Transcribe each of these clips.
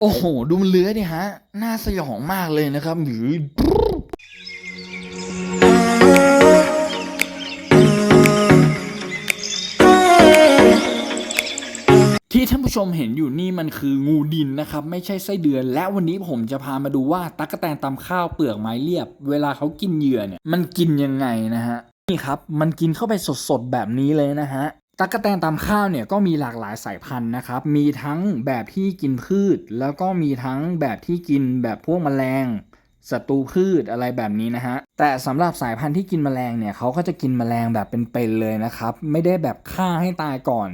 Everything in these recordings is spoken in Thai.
โอ้โห ดูมันเลื้อยดิฮะ น่าสยองมากเลยนะครับหรือที่ท่านผู้ชมเห็นอยู่นี่มันคืองูดินนะครับ ไม่ใช่ไส้เดือน และวันนี้ผมจะพามาดูว่าตั๊กแตนตำข้าวเปลือกไม้เรียบ เวลาเขากินเหยื่อเนี่ย มันกินยังไงนะฮะ นี่ครับ มันกินเข้าไปสดๆแบบนี้เลยนะฮะ ตั๊กแตนตำข้าวเนี่ยก็มีหลากหลายสายพันธุ์นะครับ มีทั้งแบบที่กินพืช แล้วก็มีทั้งแบบที่กินแบบพวกแมลงศัตรูพืชอะไรแบบนี้นะฮะ แต่สำหรับสายพันธุ์ที่กินแมลงเนี่ยเขาก็จะกินแมลงแบบเป็นๆเลยนะครับ ไม่ได้แบบฆ่าให้ตายก่อน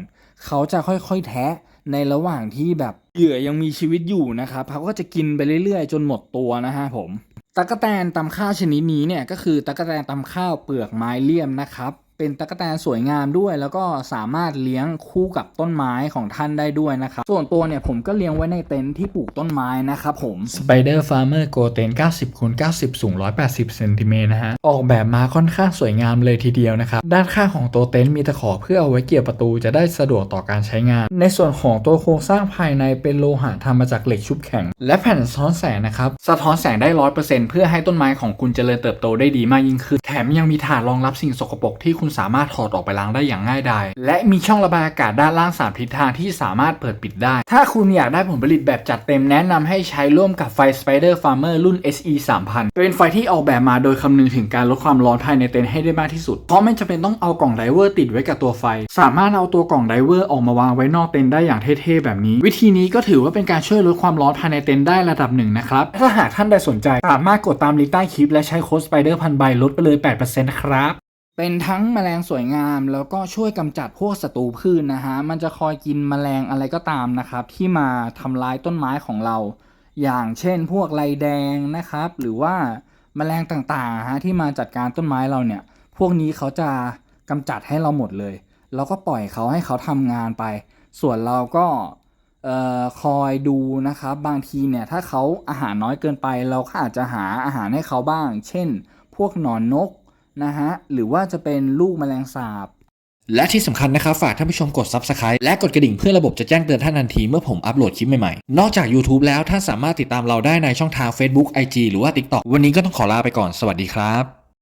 เขาจะค่อยๆแทะในระหว่างที่แบบเหยื่อยังมีชีวิตอยู่นะครับเขาก็จะกินไปเรื่อยๆ จนหมดตัวนะฮะผมตั๊กแตนตำข้าวชนิดนี้เนี่ยก็คือตั๊กแตนตำข้าวเปลือกไม้เลี่ยมนะครับ เป็นตั๊กแตนสวยงามด้วย แล้วก็สามารถเลี้ยงคู่กับต้นไม้ของท่านได้ด้วยนะครับส่วนตัวเนี่ยผมก็เลี้ยงไว้ในเต็นท์ที่ปลูกต้นไม้นะครับผม Spider Farmer g o t e n 90คูณ90 สูง 180เซนติเมตรนะฮะออกแบบมาค่อนข้างสวยงามเลยทีเดียวนะครับด้านข้างของตัวเต็นท์มีตะขอเพื่อเอาไว้เกี่ยวประตูจะได้สะดวกต่อการใช้งาน ในส่วนของตัวโครงสร้างภายในเป็นโลหะทำมาจากเหล็กชุบแข็ง และแผ่นสะท้อนแสงนะครับสะท้อนแสงได้100%เพื่อให้ต้นไม้ของคุณเจริญเติบโตได้ดีมากยิ่งขึ้นแถมยังมีถาดรองรับสิ่งสกปรกที่คุณสามารถถอดออกไปล้างได้อย่างง่ายดายและมีช่องระบายอากาศด้านล่างสามทิศทางที่สามารถเปิดปิดได้ ถ้าคุณอยากได้ผลผลิตแบบจัดเต็มแนะนำให้ใช้ร่วมกับไฟ Spider Farmer รุ่น SE 3000 เป็นไฟที่ออกแบบมาโดยคำนึงถึงการลดความร้อนภายในเต็นท์ให้ได้มากที่สุด เพราะไม่จำเป็นต้องเอากล่องไดเวอร์ติดไว้กับตัวไฟ สามารถเอาตัวกล่องไดเวอร์ออกมาวางไว้นอกเต็นท์ได้อย่างเท่ๆแบบนี้ วิธีนี้ก็ถือว่าเป็นการช่วยลดความร้อนภายในเต็นท์ได้ระดับหนึ่งนะครับถ้าหากท่านใดสนใจสามารถกดตามลิงก์ใต้คลิปและใช้โค้ด Spider พันใบลดไปเลย 8%ครับ เป็นทั้งแมลงสวยงาม แล้วก็ช่วยกำจัดพวกศัตรูพืชนะฮะ มันจะคอยกินแมลงอะไรก็ตามนะครับ ที่มาทำลายต้นไม้ของเรา อย่างเช่นพวกไรแดงนะครับ หรือว่าแมลงต่างๆฮะที่มาจัดการต้นไม้เราเนี่ย พวกนี้เขาจะกำจัดให้เราหมดเลยเราก็ปล่อยเขาให้เขาทำงานไป ส่วนเราก็คอยดูนะครับ บางทีเนี่ยถ้าเขาอาหารน้อยเกินไป เราก็อาจจะหาอาหารให้เขาบ้าง เช่น พวกหนอนนก นะฮะหรือว่าจะเป็นลูกแมลงสาบ และที่สำคัญนะครับ ฝากท่านผู้ชมกด Subscribe และกดกระดิ่งเพื่อระบบจะแจ้งเตือนท่านทันทีเมื่อผมอัปโหลดคลิปใหม่ๆ นอกจาก YouTube แล้วท่านสามารถติดตามเราได้ในช่องทาง Facebook IG หรือว่า TikTok วันนี้ก็ต้องขอลาไปก่อนสวัสดีครับ